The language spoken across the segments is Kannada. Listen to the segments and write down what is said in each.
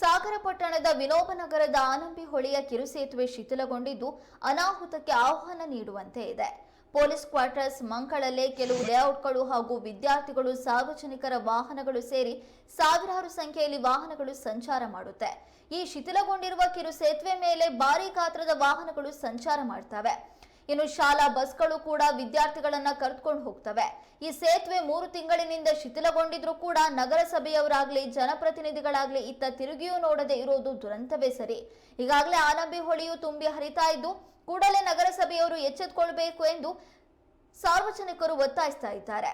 ಸಾಗರ ಪಟ್ಟಣದ ವಿನೋಬನಗರದ ಆನಂಬಿ ಹೊಳೆಯ ಕಿರುಸೇತುವೆ ಶಿಥಿಲಗೊಂಡಿದ್ದು ಅನಾಹುತಕ್ಕೆ ಆಹ್ವಾನ ನೀಡುವಂತೆ ಇದೆ. ಪೊಲೀಸ್ ಕ್ವಾರ್ಟರ್ಸ್ ಮಂಗಳಲ್ಲೇ ಕೆಲವು ಲೇಔಟ್ಗಳು ಹಾಗೂ ವಿದ್ಯಾರ್ಥಿಗಳು ಸಾರ್ವಜನಿಕರ ವಾಹನಗಳು ಸೇರಿ ಸಾವಿರಾರು ಸಂಖ್ಯೆಯಲ್ಲಿ ವಾಹನಗಳು ಸಂಚಾರ ಮಾಡುತ್ತೆ. ಈ ಶಿಥಿಲಗೊಂಡಿರುವ ಕಿರು ಸೇತುವೆ ಮೇಲೆ ಭಾರೀ ಗಾತ್ರದ ವಾಹನಗಳು ಸಂಚಾರ ಮಾಡ್ತವೆ. ಇನ್ನು ಶಾಲಾ ಬಸ್ಗಳು ಕೂಡ ವಿದ್ಯಾರ್ಥಿಗಳನ್ನ ಕರೆದುಕೊಂಡು ಹೋಗ್ತವೆ. ಈ ಸೇತುವೆ ಮೂರು ತಿಂಗಳಿನಿಂದ ಶಿಥಿಲಗೊಂಡಿದ್ರು ಕೂಡ ನಗರಸಭೆಯವರಾಗ್ಲಿ, ಜನಪ್ರತಿನಿಧಿಗಳಾಗ್ಲಿ ಇತ್ತ ತಿರುಗಿಯೂ ನೋಡದೆ ಇರೋದು ದುರಂತವೇ ಸರಿ. ಈಗಾಗಲೇ ಆನಂಬಿ ಹೊಳೆಯು ತುಂಬಿ ಹರಿತಾ ಇದ್ದು, ಕೂಡಲೇ ನಗರಸಭೆಯವರು ಎಚ್ಚೆತ್ತುಕೊಳ್ಬೇಕು ಎಂದು ಸಾರ್ವಜನಿಕರು ಒತ್ತಾಯಿಸ್ತಾ ಇದ್ದಾರೆ.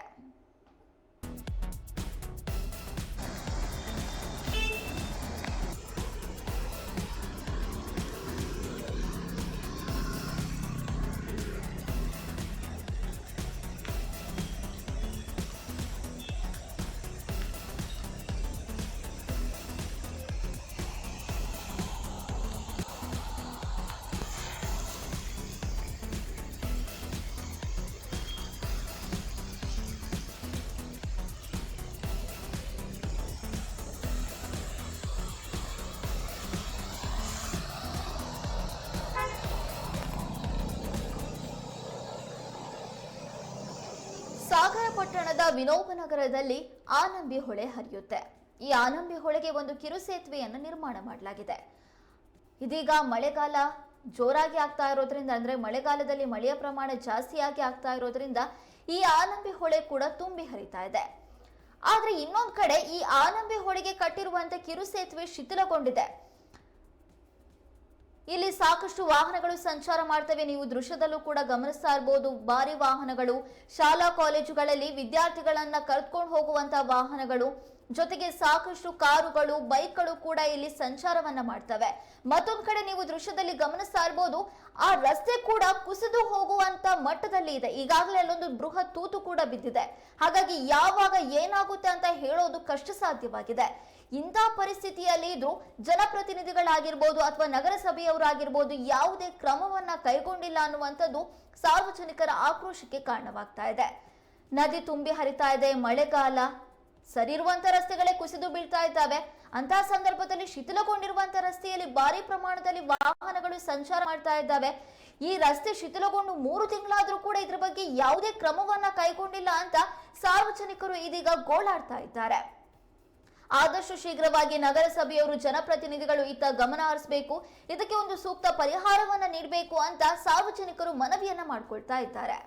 ಪಟ್ಟಣದ ವಿನೋಬನಗರದಲ್ಲಿ ಆನಂಬಿ ಹೊಳೆ ಹರಿಯುತ್ತೆ. ಈ ಆನಂಬಿ ಹೊಳೆಗೆ ಒಂದು ಕಿರು ಸೇತುವೆಯನ್ನು ನಿರ್ಮಾಣ ಮಾಡಲಾಗಿದೆ. ಇದೀಗ ಮಳೆಗಾಲ ಜೋರಾಗಿ ಆಗ್ತಾ ಇರೋದ್ರಿಂದ, ಅಂದ್ರೆ ಮಳೆಗಾಲದಲ್ಲಿ ಮಳೆಯ ಪ್ರಮಾಣ ಜಾಸ್ತಿಯಾಗಿ ಆಗ್ತಾ ಇರೋದ್ರಿಂದ ಈ ಆನಂಬಿ ಹೊಳೆ ಕೂಡ ತುಂಬಿ ಹರಿತಾ ಇದೆ. ಆದ್ರೆ ಇನ್ನೊಂದ್ ಕಡೆ ಈ ಆನಂಬಿ ಹೊಳೆಗೆ ಕಟ್ಟಿರುವಂತೆ ಕಿರು ಸೇತುವೆ ಶಿಥಿಲಗೊಂಡಿದೆ. ಇಲ್ಲಿ ಸಾಕಷ್ಟು ವಾಹನಗಳು ಸಂಚಾರ ಮಾಡ್ತವೆ. ನೀವು ದೃಶ್ಯದಲ್ಲೂ ಕೂಡ ಗಮನಿಸ್ತಾ ಇರಬಹುದು ಭಾರಿ ವಾಹನಗಳು, ಶಾಲಾ, ಕಾಲೇಜುಗಳಲ್ಲಿ ವಿದ್ಯಾರ್ಥಿಗಳನ್ನ ಕರೆದುಕೊಂಡು ಹೋಗುವಂತ ವಾಹನಗಳು. ಜೊತೆಗೆ ಸಾಕಷ್ಟು ಕಾರುಗಳು, ಬೈಕ್ಗಳು ಕೂಡ ಇಲ್ಲಿ ಸಂಚಾರವನ್ನ ಮಾಡ್ತವೆ. ಮತ್ತೊಂದ್ ಕಡೆ ನೀವು ದೃಶ್ಯದಲ್ಲಿ ಗಮನಿಸ್ತಾ ಇರ್ಬೋದು ಆ ರಸ್ತೆ ಕೂಡ ಕುಸಿದು ಹೋಗುವಂತ ಮಟ್ಟದಲ್ಲಿ ಇದೆ. ಈಗಾಗಲೇ ಅಲ್ಲೊಂದು ಬೃಹತ್ ತೂತು ಕೂಡ ಬಿದ್ದಿದೆ. ಹಾಗಾಗಿ ಯಾವಾಗ ಏನಾಗುತ್ತೆ ಅಂತ ಹೇಳೋದು ಕಷ್ಟ ಸಾಧ್ಯವಾಗಿದೆ ಇಂಥ ಪರಿಸ್ಥಿತಿಯಲ್ಲಿ ಇದು ಜನಪ್ರತಿನಿಧಿಗಳಾಗಿರ್ಬೋದು ಅಥವಾ ನಗರಸಭೆಯವರಾಗಿರ್ಬೋದು ಯಾವುದೇ ಕ್ರಮವನ್ನ ಕೈಗೊಂಡಿಲ್ಲ ಅನ್ನುವಂಥದ್ದು ಸಾರ್ವಜನಿಕರ ಆಕ್ರೋಶಕ್ಕೆ ಕಾರಣವಾಗ್ತಾ ಇದೆ. ನದಿ ತುಂಬಿ ಹರಿತಾ ಇದೆ, ಮಳೆಗಾಲ ಸರಿ ರಸ್ತೆಗಳೇ ಕುಸಿದು ಬೀಳ್ತಾ ಇದ್ದಾವೆ. ಅಂತಹ ಸಂದರ್ಭದಲ್ಲಿ ಶಿಥಿಲಗೊಂಡಿರುವಂತ ರಸ್ತೆಯಲ್ಲಿ ಭಾರಿ ಪ್ರಮಾಣದಲ್ಲಿ ವಾಹನಗಳು ಸಂಚಾರ ಮಾಡ್ತಾ ಇದ್ದಾವೆ. ಈ ರಸ್ತೆ ಶಿಥಿಲಗೊಂಡು ಮೂರು ತಿಂಗಳಾದ್ರೂ ಕೂಡ ಇದ್ರ ಬಗ್ಗೆ ಯಾವುದೇ ಕ್ರಮವನ್ನ ಕೈಗೊಂಡಿಲ್ಲ ಅಂತ ಸಾರ್ವಜನಿಕರು ಇದೀಗ ಗೋಳಾಡ್ತಾ ಇದ್ದಾರೆ. ಆದಷ್ಟು ಶೀಘ್ರವಾಗಿ ನಗರಸಭೆಯವರು ಜನಪ್ರತಿನಿಧಿಗಳು ಇತ್ತ ಗಮನ ಹರಿಸಬೇಕು, ಇದಕ್ಕೆ ಒಂದು ಸೂಕ್ತ ಪರಿಹಾರವನ್ನ ನೀಡಬೇಕು ಅಂತ ಸಾರ್ವಜನಿಕರು ಮನವಿಯನ್ನ ಮಾಡಿಕೊಳ್ತಾ ಇದ್ದಾರೆ.